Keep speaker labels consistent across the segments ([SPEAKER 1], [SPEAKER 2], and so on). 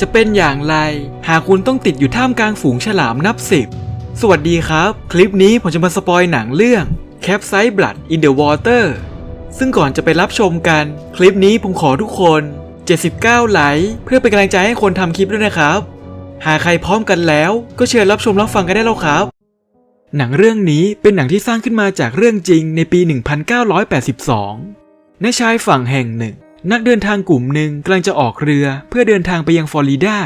[SPEAKER 1] จะเป็นอย่างไร หากคุณต้องติดอยู่ท่ามกลางฝูงฉลามนับสิบ สวัสดีครับ คลิปนี้ผมจะมาสปอยหนังเรื่อง Capside Blood in the Water ซึ่งก่อนจะไปรับชมกัน คลิปนี้ผมขอทุกคน 79 ไลค์เพื่อเป็นกำลังใจให้คนทำคลิปด้วยนะครับ หากใครพร้อมกันแล้ว ก็เชิญรับชมรับฟังกันได้แล้วครับ หนังเรื่องนี้เป็นหนังที่สร้างขึ้นมาจากเรื่องจริงในปี 1982ในชายฝั่งแห่งหนึ่ง นักเดินทางกลุ่มหนึ่งกำลังจะออกเรือเพื่อเดินทางไปยังฟลอริดา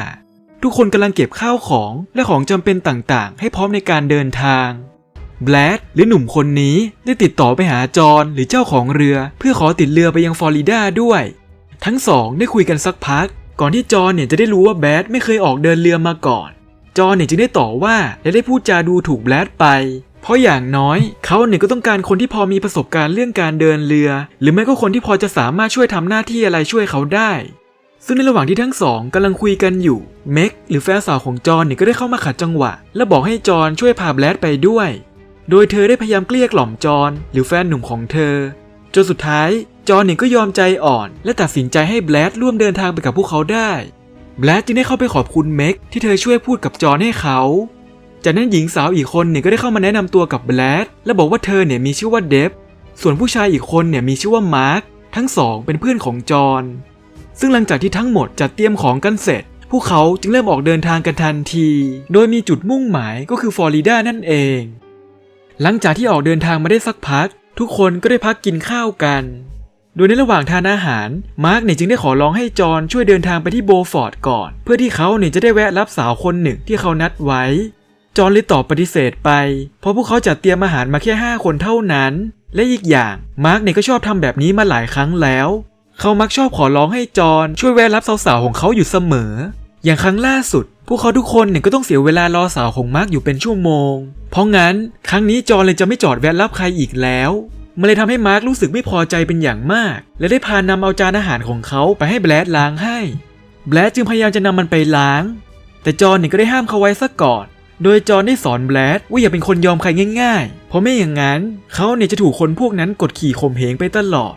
[SPEAKER 1] ทุกคนกำลังเก็บข้าวของและของจำเป็นต่างๆ ให้พร้อมในการเดินทางแบลดหรือหนุ่มคนนี้ได้ติดต่อไปหาจอห์นหรือเจ้าของเรือ เพื่อขอติดเรือไปยังฟลอริดาด้วย ทั้งสองได้คุยกันสักพัก ก่อนที่จอห์นเนี่ยจะได้รู้ว่าแบดไม่เคยออกเดินเรือมาก่อน จอห์นเนี่ยจึงได้ต่อว่าและได้พูดจาดูถูกแบดไป เพราะอย่างน้อย เขาเนี่ยก็ต้องการคนที่พอมีประสบการณ์เรื่องการเดินเรือ หรือไม่ก็คนที่พอจะสามารถช่วยทำหน้าที่อะไรช่วยเขาได้ ซึ่งในระหว่างที่ทั้งสองกำลังคุยกันอยู่ เม็กหรือแฟนสาวของจอห์นเนี่ยก็ได้เข้ามาขัดจังหวะ และบอกให้จอห์นช่วยพาแบลดไปด้วย โดยเธอได้พยายามเกลี้ยกล่อมจอห์นหรือแฟนหนุ่มของเธอ จนสุดท้าย จอห์นเนี่ยก็ยอมใจอ่อน และตัดสินใจให้แบลดร่วมเดินทางไปกับพวกเขาได้แบลดจึงได้เข้าไปขอบคุณเม็กที่เธอช่วยพูดกับจอห์นให้เขา จากนั้นหญิงสาวอีกคนเนี่ยก็ได้เข้ามาแนะนำตัวกับแบลดและบอกว่าเธอเนี่ยมีชื่อว่าเดฟ ส่วนผู้ชายอีกคนเนี่ยมีชื่อว่ามาร์ค ทั้งสองเป็นเพื่อนของจอห์น ซึ่งหลังจากที่ทั้งหมดจัดเตรียมของกันเสร็จ พวกเขาจึงเริ่มออกเดินทางกันทันที โดยมีจุดมุ่งหมายก็คือฟลอริดานั่นเอง หลังจากที่ออกเดินทางมาได้สักพัก ทุกคนก็ได้พักกินข้าวกัน โดยในระหว่างทานอาหาร มาร์กเนี่ยจึงได้ขอร้องให้จอห์นช่วยเดินทางไปที่โบฟอร์ดก่อน เพื่อที่เขาเนี่ยจะได้แวะรับสาวคนหนึ่งที่เขานัดไว้ จอห์ลยตอบปฏิเสธไป เพราะพวกเขาจัดเตรียมอาหารมาแค่ 5 คนเท่านั้น และอีกอย่างมาร์กเนี่ยก็ชอบทำแบบนี้มาหลายครั้งแล้ว เขามักชอบขอร้องให้จอห์ช่วยแวะรับสาวๆของเขาอยู่เสมอ อย่างครั้งล่าสุด พวกเขาทุกคนเนี่ยก็ต้องเสียเวลารอสาวของมาร์กอยู่เป็นชั่วโมง เพราะงั้นครั้งนี้จอห์เลยจะไม่จอดแวะรับใครอีกแล้วมันเลยทำให้มาร์ครู้สึกไม่พอใจเป็นอย่างมาก และได้พานำเอาจานอาหารของเขาไปให้แบลดล้างให้ แบลดจึงพยายามจะนำมันไปล้าง แต่จอห์นเนี่ยก็ได้ห้ามเขาไว้ซะก่อน โดยจอห์นได้สอนแบลดว่าอย่าเป็นคนยอมใครง่ายๆ เพราะไม่อย่างนั้นเขาเนี่ยจะถูกคนพวกนั้นกดขี่ข่มเหงไปตลอด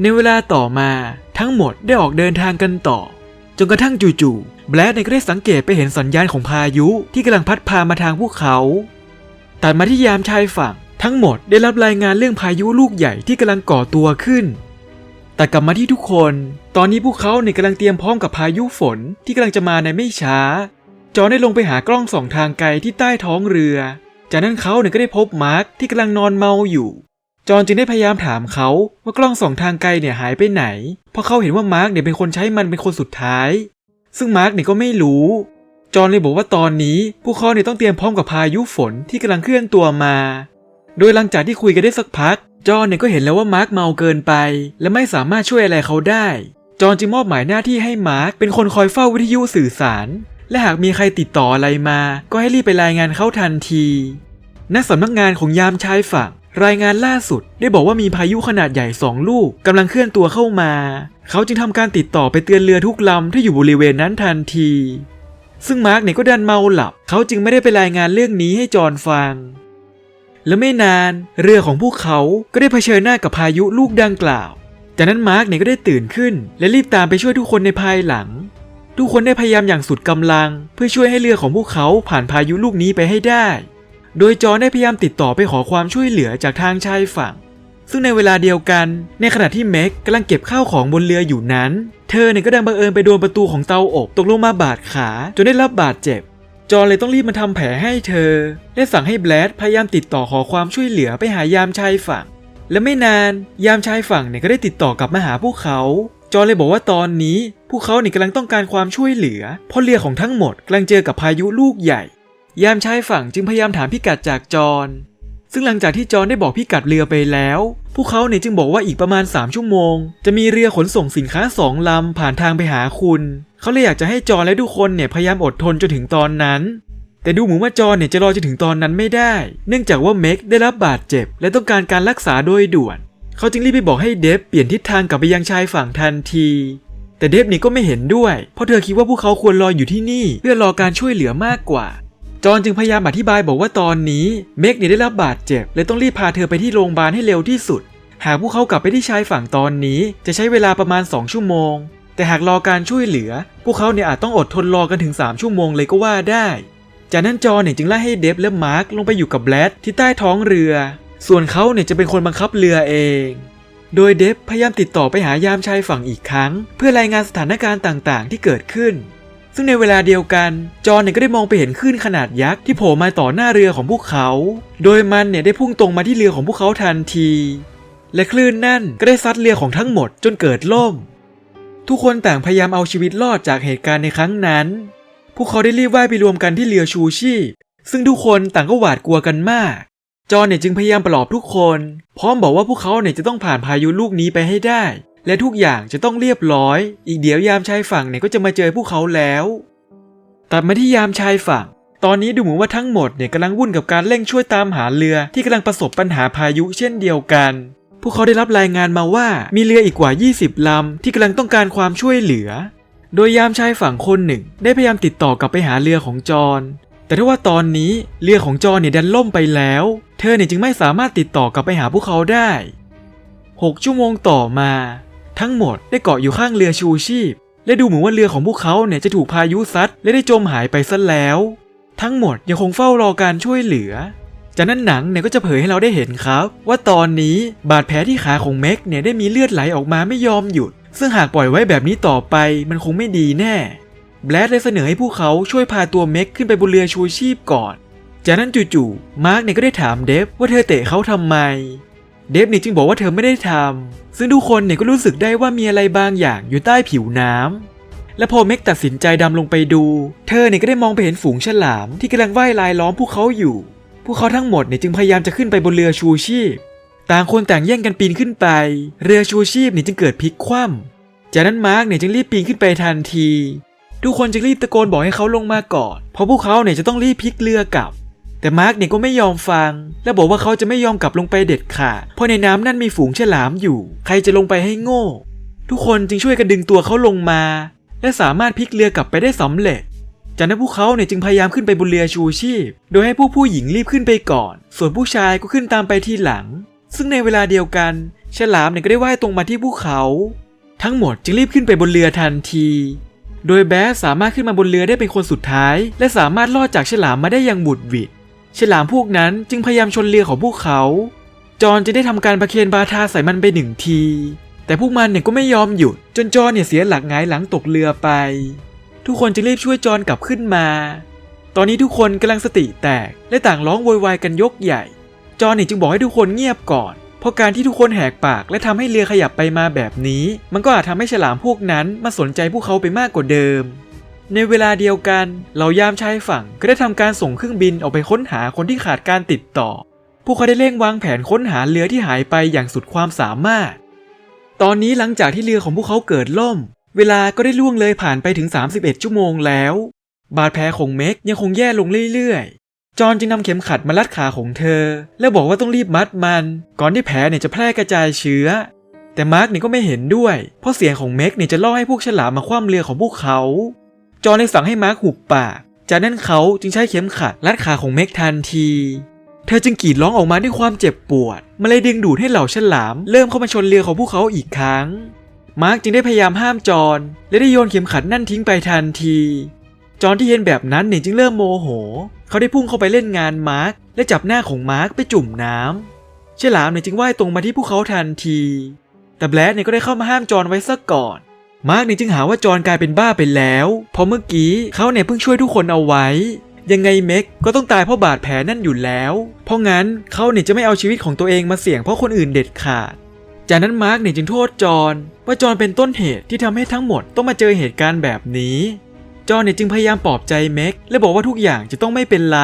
[SPEAKER 1] ในเวลาต่อมาทั้งหมดได้ออกเดินทางกันต่อ จนกระทั่งจู่ๆแบลดเนี่ยก็ได้สังเกตไปเห็นสัญญาณของพายุที่กำลังพัดพามาทางพวกเขาตัดมาที่ยามชายฝั่ง ทั้งหมดได้รับรายงานเรื่องพายุลูกใหญ่ที่กำลังก่อตัวขึ้นแต่กลับมาที่ทุกคน ตอนนี้พวกเขาเนี่ยกำลังเตรียมพร้อมกับพายุฝนที่กำลังจะมาในไม่ช้า จอนได้ลงไปหากล้องส่องทางไกลที่ใต้ท้องเรือ จากนั้นเขาเนี่ยก็ได้พบมาร์คที่กำลังนอนเมาอยู่ จอนจึงได้พยายามถามเขาว่ากล้องส่องทางไกลเนี่ยหายไปไหน เพราะเขาเห็นว่ามาร์คเนี่ยเป็นคนใช้มันเป็นคนสุดท้าย ซึ่งมาร์คเนี่ยก็ไม่รู้ จอนเลยบอกว่าตอนนี้พวกเขาเนี่ยต้องเตรียมพร้อมกับพายุฝนที่กำลังเคลื่อนตัวมา โดยหลังจากที่คุยกันได้สักพัก จอนเนี่ยก็เห็นแล้วว่ามาร์คเมาเกินไป และไม่สามารถช่วยอะไรเขาได้ จอนจึงมอบหมายหน้าที่ให้มาร์คเป็นคนคอยเฝ้าวิทยุสื่อสาร และหากมีใครติดต่ออะไรมา ก็ให้รีบไปรายงานเขาทันทีณสำนักงานของยามชายฝั่ง รายงานล่าสุดได้บอกว่ามีพายุขนาดใหญ่สองลูกกำลังเคลื่อนตัวเข้ามา เขาจึงทำการติดต่อไปเตือนเรือทุกลำที่อยู่บริเวณนั้นทันที ซึ่งมาร์กเนี่ยก็ดันเมาหลับ เขาจึงไม่ได้ไปรายงานเรื่องนี้ให้จอห์นฟัง และไม่นานเรือของพวกเขาก็ได้เผชิญหน้ากับพายุลูกดังกล่าว จากนั้นมาร์กเนี่ยก็ได้ตื่นขึ้น และรีบตามไปช่วยทุกคนในภายหลัง ทุกคนได้พยายามอย่างสุดกำลัง เพื่อช่วยให้เรือของพวกเขาผ่านพายุลูกนี้ไปให้ได้ โดยจอได้พยายามติดต่อไปขอความช่วยเหลือจากทางชายฝั่ง ซึ่งในเวลาเดียวกัน ในขณะที่เม็กกำลังเก็บข้าวของบนเรืออยู่นั้น เธอเนี่ยก็ดันบังเอิญไปโดนประตูของเตาอบตกลงมาบาดขาจนได้รับบาดเจ็บ จอเลยต้องรีบมาทำแผลให้เธอ และสั่งให้แบลดพยายามติดต่อขอความช่วยเหลือไปหายามชายฝั่ง และไม่นานยามชายฝั่งเนี่ยก็ได้ติดต่อกลับมาหาพวกเขา จอห์เลยบอกว่าตอนนี้ พวกเขาเนี่ยกำลังต้องการความช่วยเหลือ เพราะเรือของทั้งหมดกำลังเจอกับพายุลูกใหญ่ ยามชายฝั่งจึงพยายามถามพิกัดจากจอห์นซึ่งหลังจากที่จอห์นได้บอกพิกัดเรือไปแล้ว พวกเขาเนี่ยจึงบอกว่าอีกประมาณ 3 ชั่วโมง จะมีเรือขนส่งสินค้าสองลำผ่านทางไปหาคุณ เขาเลยอยากจะให้จอห์นและทุกคนเนี่ยพยายามอดทนจนถึงตอนนั้น แต่ดูเหมือนว่าจอห์นเนี่ยจะรอจนถึงตอนนั้นไม่ได้ เนื่องจากว่าเม็กได้รับบาดเจ็บ และต้องการการรักษาโดยด่วน เขาจึงรีบไปบอกให้เดฟเปลี่ยนทิศทางกลับไปยังชายฝั่งทันที แต่เดฟนี่ก็ไม่เห็นด้วย เพราะเธอคิดว่าพวกเขาควรรออยู่ที่นี่ เพื่อรอการช่วยเหลือมากกว่า จอห์นจึงพยายามอธิบายบอกว่าตอนนี้เมกเนี่ยได้รับบาดเจ็บเลยต้องรีบพาเธอไปที่โรงพยาบาลให้เร็วที่สุด หากพวกเขากลับไปที่ชายฝั่งตอนนี้ จะใช้เวลาประมาณ 2 ชั่วโมง แต่หากรอการช่วยเหลือ พวกเขาเนี่ยอาจต้องอดทนรอกันถึง 3 ชั่วโมงเลยก็ว่าได้จากนั้นจอเนี่ยจึงไล่ให้เดฟและมาร์คลงไปอยู่กับแบลดที่ใต้ท้องเรือ ส่วนเขาเนี่ยจะเป็นคนบังคับเรือเอง โดยเดฟพยายามติดต่อไปหายามชายฝั่งอีกครั้ง เพื่อรายงานสถานการณ์ต่างๆ ที่เกิดขึ้น ซึ่งในเวลาเดียวกัน จอห์นเนี่ยก็ได้มองไปเห็นคลื่นขนาดยักษ์ที่โผล่มาต่อหน้าเรือของพวกเขา โดยมันเนี่ยได้พุ่งตรงมาที่เรือของพวกเขาทันที และคลื่นนั่นก็ได้ซัดเรือของทั้งหมดจนเกิดล่ม ทุกคนต่างพยายามเอาชีวิตรอดจากเหตุการณ์ในครั้งนั้น พวกเขาได้รีบว่ายไปรวมกันที่เรือชูชีพซึ่งทุกคนต่างก็หวาดกลัวกันมาก จอนเนี่ยจึงพยายามปลอบทุกคน พร้อมบอกว่าพวกเขาเนี่ยจะต้องผ่านพายุลูกนี้ไปให้ได้ และทุกอย่างจะต้องเรียบร้อย อีกเดี๋ยวยามชายฝั่งเนี่ยก็จะมาเจอพวกเขาแล้ว ตัดมาที่ยามชายฝั่ง ตอนนี้ดูเหมือนว่าทั้งหมดเนี่ยกำลังวุ่นกับการเร่งช่วยตามหาเรือที่กำลังประสบปัญหาพายุเช่นเดียวกัน พวกเขาได้รับรายงานมาว่ามีเรืออีกกว่า 20 ลำที่กำลังต้องการความช่วยเหลือ โดยยามชายฝั่งคนหนึ่ง ได้พยายามติดต่อกลับไปหาเรือของจอนแต่ถ้าว่าตอนนี้เรือของจอนเนี่ยดันล่มไปแล้ว เธอเนี่ยจึงไม่สามารถติดต่อกลับไปหาพวกเขาได้ 6 ชั่วโมงต่อมา ทั้งหมดได้เกาะอยู่ข้างเรือชูชีพ และดูเหมือนว่าเรือของพวกเขาเนี่ยจะถูกพายุซัดและได้จมหายไปซะแล้ว ทั้งหมดยังคงเฝ้ารอการช่วยเหลือ จากนั้นหนังเนี่ยก็จะเผยให้เราได้เห็นครับ ว่าตอนนี้บาดแผลที่ขาของเม็กเนี่ยได้มีเลือดไหลออกมาไม่ยอมหยุด ซึ่งหากปล่อยไว้แบบนี้ต่อไปมันคงไม่ดีแน่แบลดเลยเสนอให้พวกเขาช่วยพาตัวเม็กขึ้นไปบนเรือชูชีพก่อน จากนั้นจู่ๆ มาร์กเนี่ยก็ได้ถามเดฟว่าเธอเตะเขาทำไม เดฟเนี่ยจึงบอกว่าเธอไม่ได้ทำซึ่งทุกคนเนี่ยก็รู้สึกได้ว่ามีอะไรบางอย่างอยู่ใต้ผิวน้ำและพอเม็กตัดสินใจดำลงไปดู เธอเนี่ยก็ได้มองไปเห็นฝูงฉลามที่กำลังว่ายลายล้อมพวกเขาอยู่ พวกเขาทั้งหมดเนี่ยจึงพยายามจะขึ้นไปบนเรือชูชีพ ต่างคนต่างแย่งกันปีนขึ้นไป เรือชูชีพเนี่ยจึงเกิดพลิกคว่ำจากนั้นมาร์กเนี่ยจึงรีบปีนขึ้นไปทันที ทุกคนจึงรีบตะโกนบอกให้เขาลงมาก่อน เพราะพวกเขาเนี่ยจะต้องรีบพลิกเรือกลับ แต่มาร์กเนี่ยก็ไม่ยอมฟัง และบอกว่าเขาจะไม่ยอมกลับลงไปเด็ดขาดเพราะในน้ำนั่นมีฝูงฉลามอยู่ ใครจะลงไปให้โง่ ทุกคนจึงช่วยกันดึงตัวเขาลงมา และสามารถพลิกเรือกลับไปได้สำเร็จจากนั้นพวกเขาเนี่ยจึงพยายามขึ้นไปบนเรือชูชีพ โดยให้ผู้ผู้หญิงรีบขึ้นไปก่อน ส่วนผู้ชายก็ขึ้นตามไปทีหลัง ซึ่งในเวลาเดียวกัน ฉลามเนี่ยก็ได้ว่ายตรงมาที่พวกเขา ทั้งหมดจึงรีบขึ้นไปบนเรือทันที โดยแบสสามารถขึ้นมาบนเรือได้เป็นคนสุดท้าย และสามารถรอดจากฉลามมาได้อย่างบุดหวิด ฉลามพวกนั้นจึงพยายามชนเรือของพวกเขา จอห์นจะได้ทำการประเคนบาทาใส่มันไปหนึ่งที แต่พวกมันเนี่ยก็ไม่ยอมหยุด จนจอห์นเนี่ยเสียหลักหงายหลังตกเรือไป ทุกคนจึงรีบช่วยจอห์นกลับขึ้นมา ตอนนี้ทุกคนกำลังสติแตกและต่างร้องโวยวายกันยกใหญ่ จอห์นเนี่ยจึงบอกให้ทุกคนเงียบก่อน เพราะการที่ทุกคนแหกปากและทำให้เรือขยับไปมาแบบนี้ มันก็อาจทำให้ฉลามพวกนั้นมาสนใจพวกเขาไปมากกว่าเดิม ในเวลาเดียวกันเหล่ายามชายฝั่งก็ได้ทำการส่งเครื่องบินออกไปค้นหาคนที่ขาดการติดต่อ พวกเขาได้เร่งวางแผนค้นหาเรือที่หายไปอย่างสุดความสามารถ ตอนนี้หลังจากที่เรือของพวกเขาเกิดล่ม เวลาก็ได้ล่วงเลยผ่านไปถึง 31 ชั่วโมงแล้ว บาดแผลของเม็กยังคงแย่ลงเรื่อยๆ จอห์นจึงนำเข็มขัดมารัดขาของเธอ และบอกว่าต้องรีบมัดมัน ก่อนที่แผลเนี่ยจะแพร่กระจายเชื้อแต่มาร์กเนี่ยก็ไม่เห็นด้วย เพราะเสียงของเม็กเนี่ยจะล่อให้พวกฉลามมาคว่ำเรือของพวกเขา จอนเลยสั่งให้มาร์กหุบปาก จากนั้นเขาจึงใช้เข็มขัดรัดขาของเมกทันที เธอจึงกรีดร้องออกมาด้วยความเจ็บปวด มันเลยดึงดูดให้เหล่าฉลาม เริ่มเข้ามาชนเรือของพวกเขาอีกครั้ง มาร์กจึงได้พยายามห้ามจอนและได้โยนเข็มขัดนั่นทิ้งไปทันที จอนที่เห็นแบบนั้นเนี่ยจึงเริ่มโมโห เขาได้พุ่งเข้าไปเล่นงานมาร์กและจับหน้าของมาร์กไปจุ่มน้ำฉลามเนี่ยจึงว่ายตรงมาที่พวกเขาทันที แต่แบลดเนี่ยก็ได้เข้ามาห้ามจอนไว้ซะก่อน มาร์กเนี่ยจึงหาว่าจอห์นกลายเป็นบ้าไปแล้ว เพราะเมื่อกี้เขาเนี่ยเพิ่งช่วยทุกคนเอาไว้ ยังไงเม็กก็ต้องตายเพราะบาดแผลนั่นอยู่แล้ว เพราะงั้นเขาเนี่ยจะไม่เอาชีวิตของตัวเองมาเสี่ยงเพราะคนอื่นเด็ดขาด จากนั้นมาร์กเนี่ยจึงโทษจอห์นว่าจอห์นเป็นต้นเหตุที่ทำให้ทั้งหมดต้องมาเจอเหตุการณ์แบบนี้ จอห์นเนี่ยจึงพยายามปลอบใจเม็กและบอกว่าทุกอย่างจะต้องไม่เป็นไร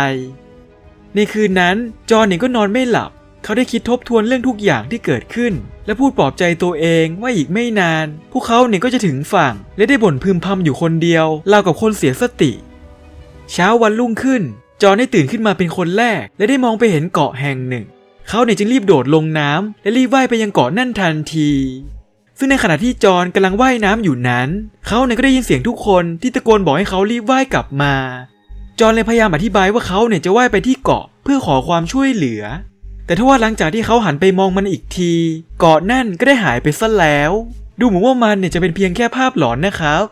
[SPEAKER 1] ในคืนนั้นจอห์นเนี่ยก็นอนไม่หลับ เขาได้คิดทบทวนเรื่องทุกอย่างที่เกิดขึ้น และพูดปลอบใจตัวเองว่าอีกไม่นาน พวกเขาเนี่ยก็จะถึงฝั่ง และได้บ่นพึมพำอยู่คนเดียวราวกับคนเสียสติ เช้าวันรุ่งขึ้น จอนได้ตื่นขึ้นมาเป็นคนแรก และได้มองไปเห็นเกาะแห่งหนึ่ง เขาเนี่ยจึงรีบโดดลงน้ำและรีบว่ายไปยังเกาะนั่นทันทีซึ่งในขณะที่จอนกำลังว่ายน้ำอยู่นั้น เขาเนี่ยก็ได้ยินเสียงทุกคนที่ตะโกนบอกให้เขารีบว่ายกลับมา จอนเลยพยายามอธิบายว่าเขาเนี่ยจะว่ายไปที่เกาะเพื่อขอความช่วยเหลือ แต่ทว่าหลังจากที่เขาหันไปมองมันอีกที เกาะนั่นก็ได้หายไปซะแล้ว ดูเหมือนว่ามันเนี่ยจะเป็นเพียงแค่ภาพหลอนนะครับ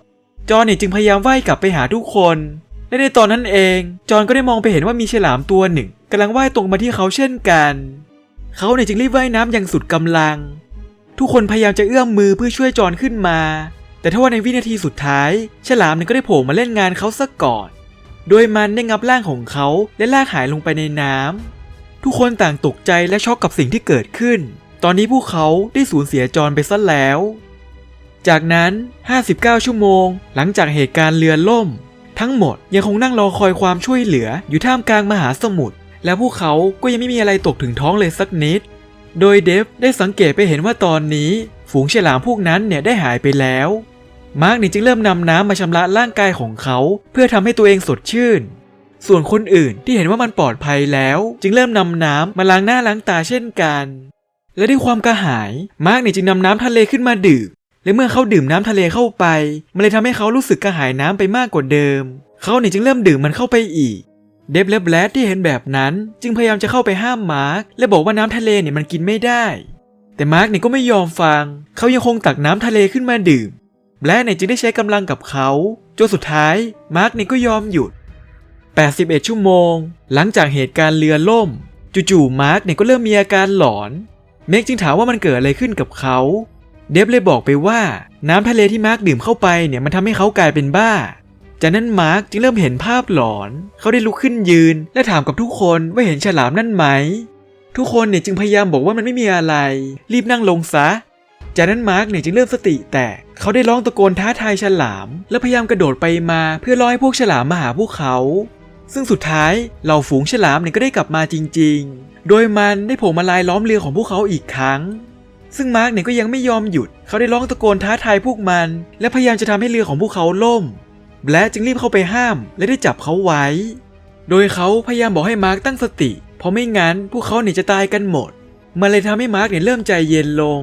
[SPEAKER 1] จอนเนี่ยจึงพยายามว่ายกลับไปหาทุกคน และในตอนนั้นเอง จอนก็ได้มองไปเห็นว่ามีฉลามตัวหนึ่งกำลังว่ายตรงมาที่เขาเช่นกัน เขาเนี่ยจึงรีบว่ายน้ำอย่างสุดกำลัง ทุกคนพยายามจะเอื้อมมือเพื่อช่วยจอนขึ้นมา แต่ถ้าว่าในวินาทีสุดท้าย ฉลามเนี่ยก็ได้โผล่มาเล่นงานเขาซะก่อน โดยมันได้งับร่างของเขาและลากหายลงไปในน้ำ ทุกคนต่างตกใจและช็อกกับสิ่งที่เกิดขึ้น ตอนนี้พวกเขาได้สูญเสียจอนไปซะแล้ว จากนั้น 59 ชั่วโมง หลังจากเหตุการณ์เรือล่ม ทั้งหมดยังคงนั่งรอคอยความช่วยเหลืออยู่ท่ามกลางมหาสมุทร และพวกเขาก็ยังไม่มีอะไรตกถึงท้องเลยสักนิด โดยเดฟได้สังเกตไปเห็นว่าตอนนี้ ฝูงฉลามพวกนั้นเนี่ยได้หายไปแล้ว มาร์กนี่จึงเริ่มนำน้ำมาชำระร่างกายของเขา เพื่อทำให้ตัวเองสดชื่น ส่วนคนอื่นที่เห็นว่ามันปลอดภัยแล้ว จึงเริ่มนำน้ำมาล้างหน้าล้างตาเช่นกัน และด้วยความกระหาย มาร์กเนี่ยจึงนำน้ำทะเลขึ้นมาดื่ม และเมื่อเขาดื่มน้ำทะเลเข้าไป มันเลยทำให้เขารู้สึกกระหายน้ำไปมากกว่าเดิม เขาเนี่ยจึงเริ่มดื่มมันเข้าไปอีก เดฟและแบลดที่เห็นแบบนั้น จึงพยายามจะเข้าไปห้ามมาร์กและบอกว่าน้ำทะเลเนี่ยมันกินไม่ได้ แต่มาร์กเนี่ยก็ไม่ยอมฟัง เขายังคงตักน้ำทะเลขึ้นมาดื่มแบลดเนี่ยจึงได้ใช้กำลังกับเขาจนสุดท้ายมาร์กเนี่ยก็ยอมหยุด 81 ชั่วโมง หลังจากเหตุการณ์เรือล่ม จู่ๆมาร์กเนี่ยก็เริ่มมีอาการหลอนเมกจึงถามว่ามันเกิดอะไรขึ้นกับเขา เดฟเลยบอกไปว่าน้ำทะเลที่มาร์กดื่มเข้าไปเนี่ยมันทำให้เขากลายเป็นบ้า จากนั้นมาร์กจึงเริ่มเห็นภาพหลอน เขาได้ลุกขึ้นยืน และถามกับทุกคนว่าเห็นฉลามนั่นไหม ทุกคนเนี่ยจึงพยายามบอกว่ามันไม่มีอะไร รีบนั่งลงซะ จากนั้นมาร์กเนี่ยจึงเริ่มสติ แตก เขาได้ร้องตะโกนท้าทายฉลาม และพยายามกระโดดไปมาเพื่อล่อให้พวกฉลามมาหาพวกเขา ซึ่งสุดท้ายเหล่าฝูงฉลามเนี่ยก็ได้กลับมาจริง ๆ โดยมันได้โผล่มาลายล้อมเรือของพวกเขาอีกครั้ง ซึ่งมาร์กเนี่ยก็ยังไม่ยอมหยุด เขาได้ร้องตะโกนท้าทายพวกมัน และพยายามจะทำให้เรือของพวกเขาล่ม แบลดจึงรีบเข้าไปห้าม และได้จับเขาไว้ โดยเขาพยายามบอกให้มาร์กตั้งสติ เพราะไม่งั้นพวกเขาเนี่ยจะตายกันหมด มันเลยทำให้มาร์กเนี่ยเริ่มใจเย็นลง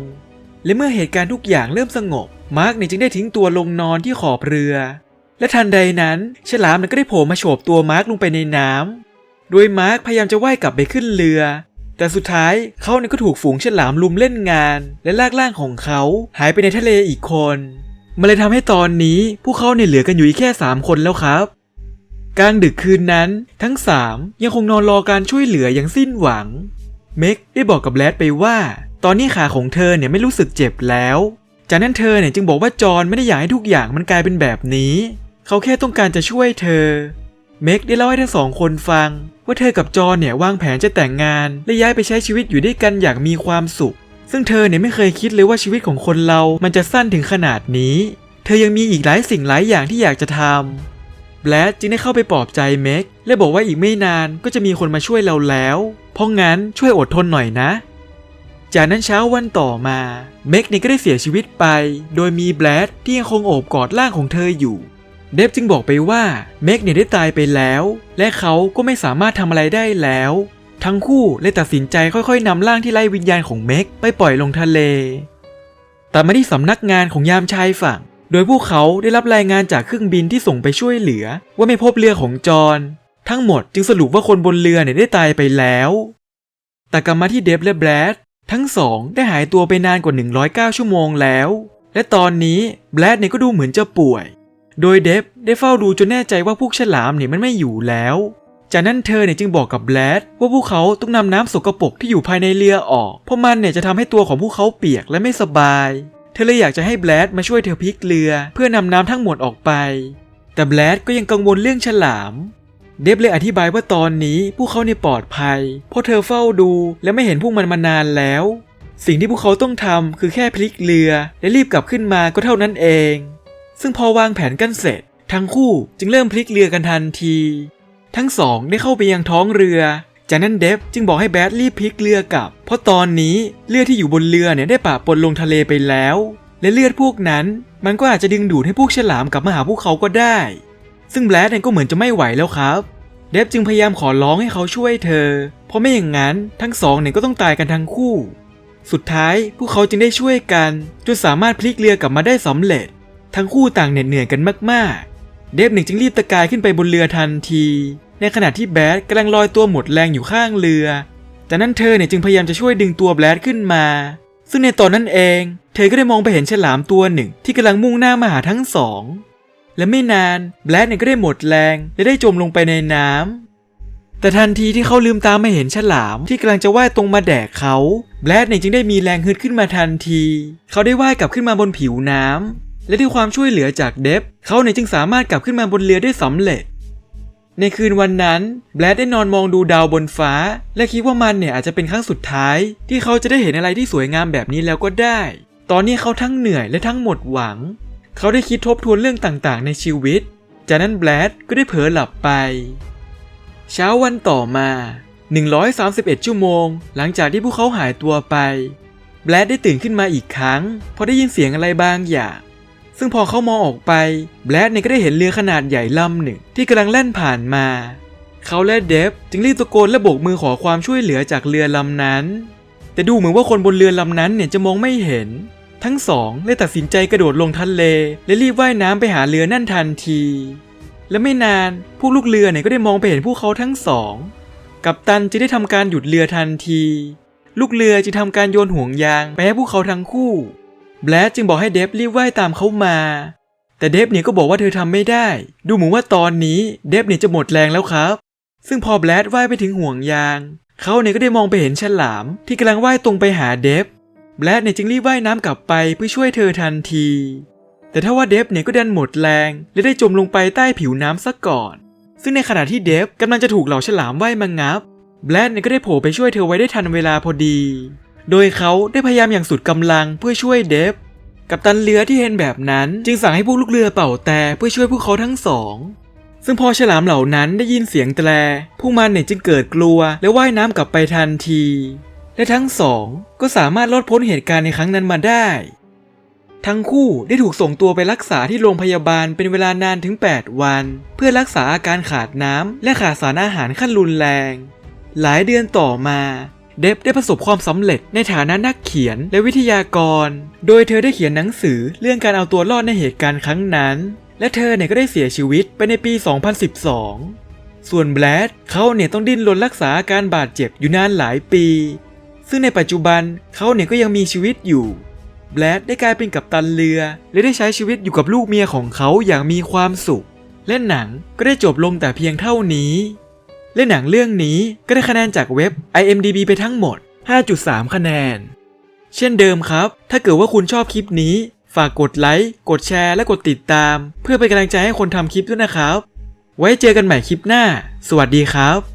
[SPEAKER 1] และเมื่อเหตุการณ์ทุกอย่างเริ่มสงบ มาร์กเนี่ยจึงได้ทิ้งตัวลงนอนที่ขอบเรือ และทันใดนั้นฉลามเนี่ยก็ได้โผล่มาโฉบตัวมาร์กลงไปในน้ำโดยมาร์กพยายามจะว่ายกลับไปขึ้นเรือ แต่สุดท้ายเขาเนี่ยก็ถูกฝูงฉลามลุมเล่นงาน และลากร่างของเขาหายไปในทะเลอีกคน มันเลยทำให้ตอนนี้พวกเขาเนี่ยเหลือกันอยู่อีกแค่ 3 คนแล้วครับ กลางดึกคืนนั้น ทั้ง 3 ยังคงนอนรอการช่วยเหลืออย่างสิ้นหวัง เมกได้บอกกับแรดไปว่า ตอนนี้ขาของเธอเนี่ยไม่รู้สึกเจ็บแล้ว จากนั้นเธอเนี่ยจึงบอกว่าจอห์นไม่ได้อยากให้ทุกอย่างมันกลายเป็นแบบนี้ เขาแค่ต้องการจะช่วยเธอ เมกได้เล่าให้ทั้งสองคนฟัง ว่าเธอกับจอนเนี่ยวางแผนจะแต่งงาน และย้ายไปใช้ชีวิตอยู่ด้วยกันอย่างมีความสุข ซึ่งเธอเนี่ยไม่เคยคิดเลยว่าชีวิตของคนเรามันจะสั้นถึงขนาดนี้ เธอยังมีอีกหลายสิ่งหลายอย่างที่อยากจะทำแบลดจึงได้เข้าไปปลอบใจเมกและบอกว่าอีกไม่นานก็จะมีคนมาช่วยเราแล้ว เพราะงั้นช่วยอดทนหน่อยนะจากนั้นเช้าวันต่อมา เมกเนี่ยก็ได้เสียชีวิตไป โดยมีแบลดที่ยังคงโอบกอดร่างของเธออยู่ เดฟจึงบอกไปว่าเมกเนี่ยได้ตายไปแล้ว และเขาก็ไม่สามารถทำอะไรได้แล้ว ทั้งคู่เลยตัดสินใจค่อยๆนำร่างที่ไร้วิญญาณของเมกไปปล่อยลงทะเลแต่มาที่สำนักงานของยามชายฝั่ง โดยพวกเขาได้รับรายงานจากเครื่องบินที่ส่งไปช่วยเหลือ ว่าไม่พบเรือของจอห์นทั้งหมดจึงสรุปว่าคนบนเรือเนี่ยได้ตายไปแล้ว แต่กลับมาที่เดฟและแบรดทั้งสองได้หายตัวไปนานกว่า 109 ชั่วโมงแล้ว และตอนนี้แบรดเนี่ยก็ดูเหมือนจะป่วย โดยเดฟได้เฝ้าดูจนแน่ใจว่าพวกฉลามเนี่ยมันไม่อยู่แล้ว จากนั้นเธอเนี่ยจึงบอกกับแบลดว่าพวกเขาต้องนำน้ำสกปรกที่อยู่ภายในเรือออก เพราะมันเนี่ยจะทำให้ตัวของพวกเขาเปียกและไม่สบาย เธอเลยอยากจะให้แบลดมาช่วยเธอพลิกเรือ เพื่อนำน้ำทั้งหมดออกไป แต่แบลดก็ยังกังวลเรื่องฉลามเดฟเลยอธิบายว่าตอนนี้พวกเขาเนี่ยปลอดภัย เพราะเธอเฝ้าดูและไม่เห็นพวกมันมานานแล้ว สิ่งที่พวกเขาต้องทำคือแค่พลิกเรือ และรีบกลับขึ้นมาก็เท่านั้นเอง ซึ่งพอวางแผนกันเสร็จ ทั้งคู่จึงเริ่มพลิกเรือกันทันที ทั้งสองได้เข้าไปยังท้องเรือ จากนั้นเดฟจึงบอกให้แบดรีบพลิกเรือกลับ เพราะตอนนี้เลือดที่อยู่บนเรือเนี่ยได้ปะปนลงทะเลไปแล้ว และเลือดพวกนั้น มันก็อาจจะดึงดูดให้พวกฉลามกลับมาหาพวกเขาก็ได้ ซึ่งแบดเนี่ยก็เหมือนจะไม่ไหวแล้วครับ เดฟจึงพยายามขอร้องให้เขาช่วยเธอ เพราะไม่อย่างนั้นทั้งสองเนี่ยก็ต้องตายกันทั้งคู่ สุดท้ายพวกเขาจึงได้ช่วยกันจนสามารถพลิกเรือกลับมาได้สำเร็จ ทั้งคู่ต่างเหน็ดเหนื่อยกันมากๆ เดฟหนึ่งจึงรีบตะกายขึ้นไปบนเรือทันที ในขณะที่แบดกำลังลอยตัวหมดแรงอยู่ข้างเรือ จากนั้นเธอเนี่ยจึงพยายามจะช่วยดึงตัวแบดขึ้นมา ซึ่งในตอนนั้นเอง เธอก็ได้มองไปเห็นฉลามตัวหนึ่งที่กำลังมุ่งหน้ามาหาทั้งสอง และไม่นานแบดเนี่ยก็ได้หมดแรงและได้จมลงไปในน้ำแต่ทันทีที่เขาลืมตามาเห็นฉลามที่กำลังจะว่ายตรงมาแดกเขา แบลดเนี่ยจึงได้มีแรงฮึดขึ้นมาทันที เขาได้ว่ายกลับขึ้นมาบนผิวน้ำ และด้วยความช่วยเหลือจากเดฟเขาเนี่ยจึงสามารถกลับขึ้นมาบนเรือได้สำเร็จ ในคืนวันนั้นแบลดได้นอนมองดูดาวบนฟ้า และคิดว่ามันเนี่ยอาจจะเป็นครั้งสุดท้าย ที่เขาจะได้เห็นอะไรที่สวยงามแบบนี้แล้วก็ได้ ตอนนี้เขาทั้งเหนื่อยและทั้งหมดหวัง เขาได้คิดทบทวนเรื่องต่างๆ ในชีวิต จากนั้นแบลดก็ได้เผลอหลับไป เช้าวันต่อมา 131 ชั่วโมง หลังจากที่พวกเขาหายตัวไปแบลดได้ตื่นขึ้นมาอีกครั้งพราะได้ยินเสียงอะไรบางอย่าง ซึ่งพอเขามองออกไปแบลดเนี่ยก็ได้เห็นเรือขนาดใหญ่ลำหนึ่งที่กำลังแล่นผ่านมา เขาและเดฟจึงรีบตะโกนและโบกมือขอความช่วยเหลือจากเรือลำนั้น แต่ดูเหมือนว่าคนบนเรือลำนั้นเนี่ยจะมองไม่เห็น ทั้งสองเลยตัดสินใจกระโดดลงทะเล และรีบว่ายน้ำไปหาเรือนั่นทันที และไม่นานพวกลูกเรือเนี่ยก็ได้มองไปเห็นพวกเขาทั้งสอง กัปตันจึงได้ทำการหยุดเรือทันที ลูกเรือจึงทำการโยนห่วงยางไปให้พวกเขาทั้งคู่ แบลดจึงบอกให้เดฟรีบว่ายตามเขามา แต่เดฟเนี่ยก็บอกว่าเธอทำไม่ได้ ดูเหมือนว่าตอนนี้เดฟเนี่ยจะหมดแรงแล้วครับ ซึ่งพอแบลดว่ายไปถึงห่วงยาง เขาเนี่ยก็ได้มองไปเห็นฉลาม ที่กำลังว่ายตรงไปหาเดฟแบลดเนี่ยจึงรีบว่ายน้ำกลับไปเพื่อช่วยเธอทันที แต่ถ้าว่าเดฟเนี่ยก็ดันหมดแรง และได้จมลงไปใต้ผิวน้ำซะก่อน ซึ่งในขณะที่เดฟกำลังจะถูกเหล่าฉลามว่ายมางับแบลดเนี่ยก็ได้โผล่ไปช่วยเธอไว้ได้ทันเวลาพอดี โดยเขาได้พยายามอย่างสุดกำลังเพื่อช่วยเดฟ กัปตันเรือที่เห็นแบบนั้น จึงสั่งให้พวกลูกเรือเป่าแต่เพื่อช่วยพวกเขาทั้งสอง ซึ่งพอฉลามเหล่านั้นได้ยินเสียงแตร พวกมันเนี่ยจึงเกิดกลัวและว่ายน้ำกลับไปทันที และทั้งสองก็สามารถรอดพ้นเหตุการณ์ในครั้งนั้นมาได้ ทั้งคู่ได้ถูกส่งตัวไปรักษาที่โรงพยาบาลเป็นเวลานานถึง 8 วัน เพื่อรักษาอาการขาดน้ำและขาดสารอาหารขั้นรุนแรงหลายเดือนต่อมา เดฟได้ประสบความสำเร็จในฐานะนักเขียนและวิทยากร โดยเธอได้เขียนหนังสือเรื่องการเอาตัวรอดในเหตุการณ์ครั้งนั้น และเธอเนี่ยก็ได้เสียชีวิตไปในปี 2012 ส่วนแบลดเขาเนี่ยต้องดิ้นรนรักษาอาการบาดเจ็บอยู่นานหลายปี ซึ่งในปัจจุบันเขาเนี่ยก็ยังมีชีวิตอยู่ แบลดได้กลายเป็นกัปตันเรือ และได้ใช้ชีวิตอยู่กับลูกเมียของเขาอย่างมีความสุข และหนังก็ได้จบลงแต่เพียงเท่านี้ และหนังเรื่องนี้ก็ได้คะแนนจากเว็บ IMDB ไปทั้งหมด 5.3 คะแนน เช่นเดิมครับ ถ้าเกิดว่าคุณชอบคลิปนี้ ฝากกดไลค์ กดแชร์ และกดติดตาม เพื่อเป็นกำลังใจให้คนทำคลิปด้วยนะครับ ไว้เจอกันใหม่คลิปหน้า สวัสดีครับ